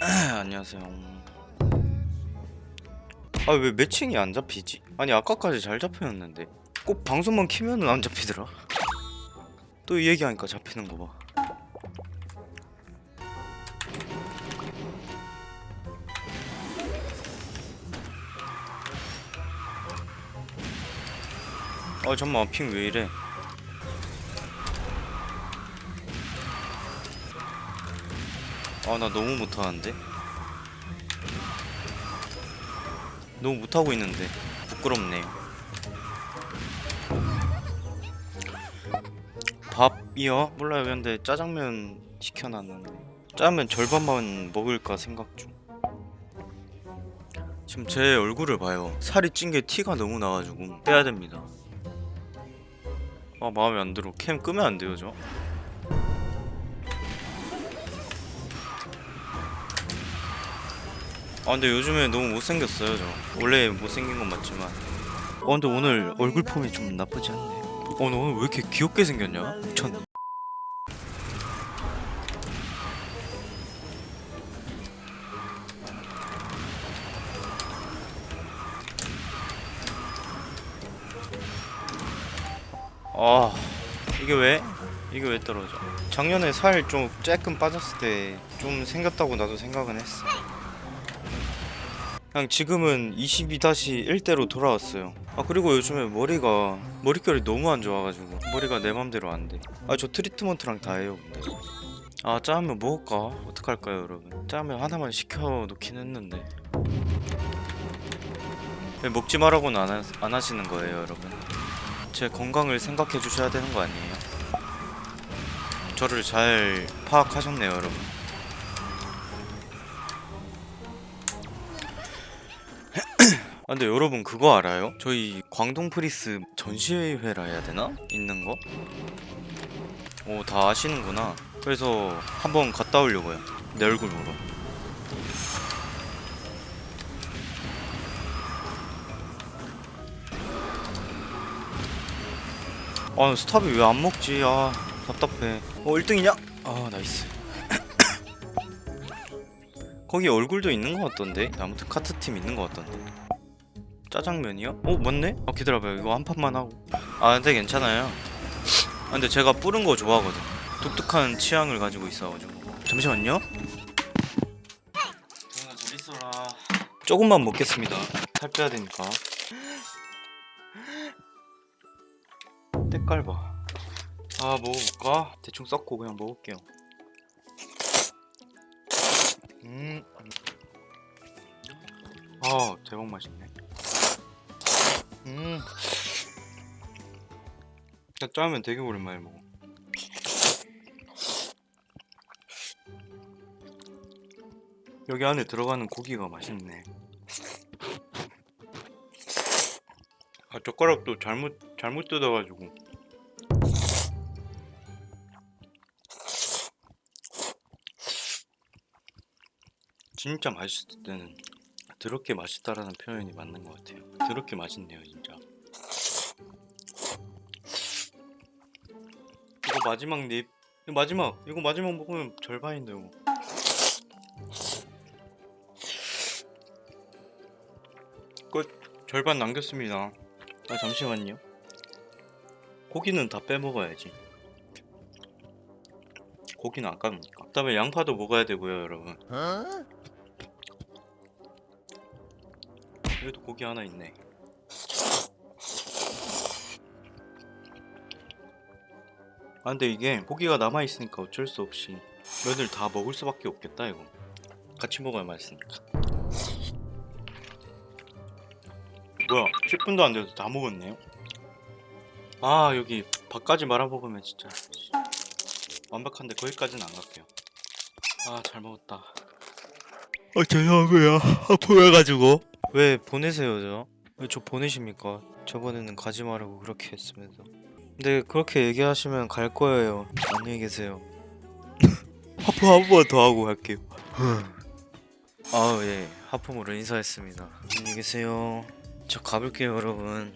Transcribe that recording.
안녕하세요. 아 왜 매칭이 안 잡히지? 아니 아까까지 잘 잡혔는데 꼭 방송만 키면은 안 잡히더라. 또 이 얘기하니까 잡히는 거 봐. 아 잠만 핑 왜 이래? 아 나 너무 못하는데? 너무 못하고 있는데. 부끄럽네요 밥이요? 몰라요. 근데 짜장면 시켜놨는데. 짜장면 절반만 먹을까 생각 중. 지금 제 얼굴을 봐요. 살이 찐 게 티가 너무 나가지고. 빼야 됩니다. 아 마음에 안 들어. 캠 끄면 안 돼요 저 아 근데 요즘에 너무 못생겼어요 저 원래 못생긴 건 맞지만 어 근데 오늘 얼굴 폼이 좀 나쁘지 않네 어너 오늘 왜 이렇게 귀엽게 생겼냐? 미쳤네 아 이게 왜? 이게 왜 떨어져? 작년에 살좀 조금 빠졌을 때 좀 생겼다고 나도 생각은 했어 그냥 지금은 22-1대로 돌아왔어요. 아 그리고 요즘에 머리가 머릿결이 너무 안 좋아가지고 머리가 내 맘대로 안 돼. 아 저 트리트먼트랑 다 해요 근데. 아 짜면 먹을까? 어떡할까요 여러분? 짜면 하나만 시켜 놓긴 했는데. 왜 먹지 말라고는 안, 하, 안 하시는 거예요 여러분? 제 건강을 생각해 주셔야 되는 거 아니에요? 저를 잘 파악하셨네요 여러분. 아, 근데 여러분 그거 알아요? 저희 광동 프리스 전시회라 해야 되나? 있는 거? 오, 다 아시는구나. 그래서 한번 갔다 오려고요. 내 얼굴 보러. 아, 스탑이 왜 안 먹지? 아, 답답해. 어, 1등이냐? 아, 나이스. 거기 얼굴도 있는 것 같던데? 아무튼 카트팀 있는 것 같던데. 짜장면이요? 어 맞네? 아 기다려봐요. 이거 한 판만 하고. 아 근데 괜찮아요. 아 근데 제가 뿌른 거 좋아하거든. 독특한 취향을 가지고 있어가지고. 잠시만요. 정아 잘 있어라. 조금만 먹겠습니다. 살 빼야 되니까. 때깔 봐아 먹어볼까? 대충 섞고 그냥 먹을게요. 음. 아 대박 맛있네 음. 나 짜면 되게 오랜만에 먹어. 여기 안에 들어가는 고기가 맛있네. 아 젓가락도 잘못 잘못 뜯어가지고. 진짜 맛있을 때는 더럽게 맛있다라는 표현이 맞는 것 같아요. 더럽게 맛있네요, 진짜. 이거 마지막 립. 이거 마지막. 이거 마지막 먹으면 절반인데 이거. 끝. 절반 남겼습니다. 아 잠시만요. 고기는 다 빼먹어야지. 고기는 아까우니까. 그다음에 양파도 먹어야 되고요, 여러분. 여기도 고기 하나 있네. 아 근데 이게 고기가 남아 있으니까 어쩔 수 없이 면을 다 먹을 수밖에 없겠다 이거. 같이 먹어야 맛있으니까. 뭐야? 10분도 안 돼도 다 먹었네요. 아 여기 밥까지 말아 먹으면 진짜 완벽한데 거기까지는 안 갈게요. 아 잘 먹었다. 아 죄송해요. 아프해가지고. 왜 보내세요 저? 왜 저 보내십니까? 저번에는 가지 말라고 그렇게 했으면서. 근데 그렇게 얘기하시면 갈 거예요. 안녕히 계세요. 하품 한번더 하고 갈게요. 아우 예 하품으로 인사했습니다. 안녕히 계세요. 저 가볼게요 여러분.